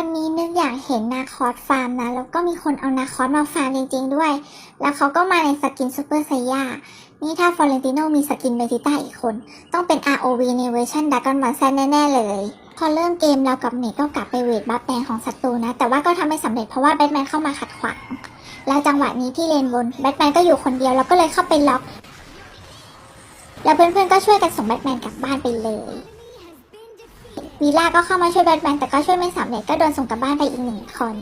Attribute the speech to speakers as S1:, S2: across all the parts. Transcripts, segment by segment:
S1: วันนี้นึกอยากเห็นนาคอสฟาร์มนะ แล้วก็มีคนเอานาคอสมาฟาร์มจริง ๆ ด้วย แล้วเขาก็มาในสกินซูเปอร์ไซย่า นี่ถ้าฟอเรนติโนมีสกินเบติต้าอีกคน ต้องเป็น ROV ในเวอร์ชันดักกอนวันแซนแน่ ๆ เลย พอเริ่มเกมเรากับเมก็กลับไปเวทบัฟแดงของศัตรูนะ แต่ว่าก็ทำไม่สำเร็จเพราะว่าแบทแมนเข้ามาขัดขวาง แล้วจังหวะนี้ที่เลนบนแบทแมนก็อยู่คนเดียวแล้วก็เลยเข้าไปล็อก แล้วเพื่อนๆก็ช่วยกันส่งแบทแมนกลับบ้านไปเลย วีล่าก็เข้ามาช่วยแบทแมนแต่ก็ช่วยไม่สำเร็จก็โดนส่งกลับบ้านไปอีกหนึ่งคน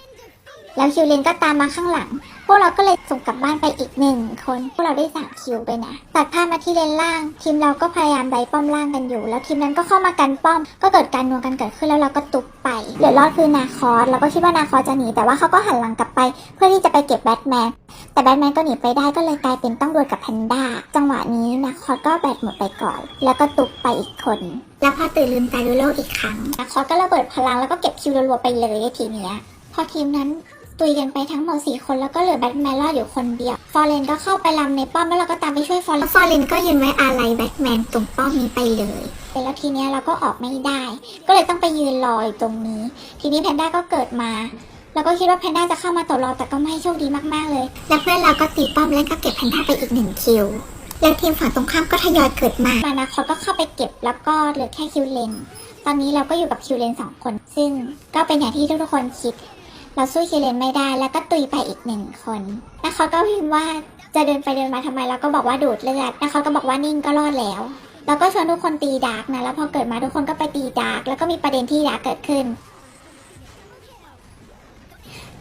S1: แล้วคิวเลนก็ตามมาข้างหลัง พวกเราก็เลยส่งกลับบ้านไปอีกหนึ่งคน พวกเราได้สามคิวไปนะ ตัดภาพมาที่เลนล่าง ทีมเราก็พยายามไดป้อมล่างกันอยู่ แล้วทีมนั้นก็เข้ามากันป้อม ก็เกิดการนัวกันเกิดขึ้นแล้วเราก็ตุบไป เหลือรอดคือนาคอสเราก็คิดว่านาคอสจะหนี แต่ว่าเขาก็หันหลังกลับไป เพื่อที่จะไปเก็บแบทแมน แต่แบทแมนก็หนีไปได้ก็เลยกลายเป็นต้องดวลกับแพนด้า จังหวะนี้นาคอสก็แบตหมดไปก่อน แล้วก็ตุบไปอีกคน แล้วพอตื่นลืมตาดูโลกอีกครั้งนาคอสก็ระเบิดพลังแล้วก็เก็บคิวรัวๆไปเลยทีเนี้ยพอทีมนั้น ตุยกันไปทั้งหมดสี่คนแล้วก็เหลือแบทแมนรอดอยู่คนเดียว ฟอร์เรนก็เข้าไปลำในป้อมแล้วเราก็ตามไปช่วยฟอร์เรนฟอร์เรนก็ยืนไว้อาลัยแบทแมนตรงป้อมนี้ไปเลยแล้วทีเนี้ยเราก็ออกไม่ได้ ก็เลยต้องไปยืนรออยู่ตรงนี้ ทีนี้แพนด้าก็เกิดมาแล้วก็คิดว่าแพนด้าจะเข้ามาตบเราแต่ก็ไม่โชคดีมากๆเลย แล้วเพื่อนเราก็ตีป้อมแล้วก็เก็บแพนด้าไปอีกหนึ่งคิวแล้วทีมฝั่งตรงข้ามก็ทยอยเกิดมามานาคอสก็เข้าไปเก็บแล้วก็เหลือแค่คิวเลนตอนนี้เราก็อยู่กับคิวเลนสองคน ซึ่งก็เป็นอย่างที่ทุกๆคนคิด เราสู้คิเลนไม่ได้แล้วก็ตุยไปอีกหนึ่งคน แล้วเขาก็พิมพ์ว่าจะเดินไปเดินมาทำไมเราก็บอกว่าดูดเลือดแล้วเขาก็บอกว่านิ่งก็รอดแล้วเราก็ชวนทุกคนตีดาร์กนะแล้วพอเกิดมาทุกคนก็ไปตีดาร์กแล้วก็มีประเด็นที่ดาร์กเกิดขึ้น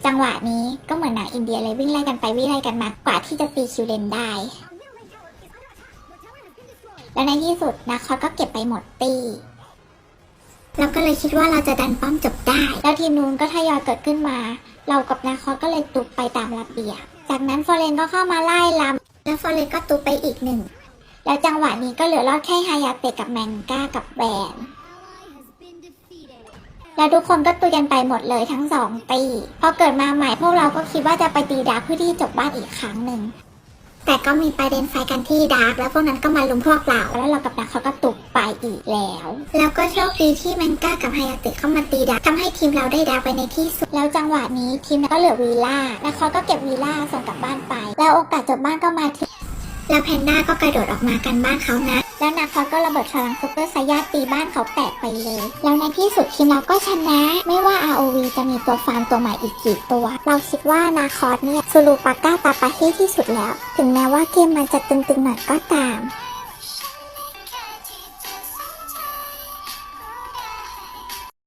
S1: จังหวะนี้ก็เหมือนหนังอินเดียเลยวิ่งไล่กันไปวิ่งไล่กันมากว่าที่จะตีคิวเลนได้ แล้วในที่สุดนะคอสก็เก็บไปหมดตี เราก็เลยคิดว่าเราจะดันป้อมจบได้ แล้วทีมนู้นก็ทยอยเกิดขึ้นมา เรากับนาคอสก็เลยตุบไปตามระเบียบ จากนั้นฟอร์เรนก็เข้ามาไล่ลำแล้วฟอร์เรนก็ตุบไปอีกหนึ่ง แล้วจังหวะนี้ก็เหลือรอดแค่ฮายาเตะกับแมงก้ากับแบนแล้วทุกคนก็ตุยกันไปหมดเลยทั้งสองตีพอเกิดมาใหม่พวกเราก็คิดว่าจะไปตีดาร์กเพื่อที่จบบ้านอีกครั้งหนึ่ง แต่ก็มีประเด็นไฟกันที่ดาร์กแล้วพวกนั้นก็มาลุมพวกเราแล้วเรากับดาร์กเขาก็ตุกไปอีกแล้ว แล้วก็โชคดีที่แมงก้ากับไฮยาติเข้ามาตีดาร์กทำให้ทีมเราได้ดาร์กไปในที่สุดแล้วจังหวะนี้ทีมก็เหลือวีล่าแล้วเขาก็เก็บวีล่าส่งกลับบ้านไป แล้วโอกาสจบบ้านก็มาถึง แล้วแพนด้าก็กระโดดออกมากันบ้านเขานะ แล้วนาคอก็ระเบิดพลังซุปเปอร์ไซยาตีบ้านเขาแตกไปเลย แล้วในที่สุดทีมเราก็ชนะ ไม่ว่า ROV จะมีตัวฟาร์มตัวใหม่อีกกี่ตัว เราคิดว่านาคอเนี่ย ซูลูปาก้าตาปาเฮที่สุดแล้ว ถึงแม้ว่าเกมมันจะตึงๆหน่อยก็ตาม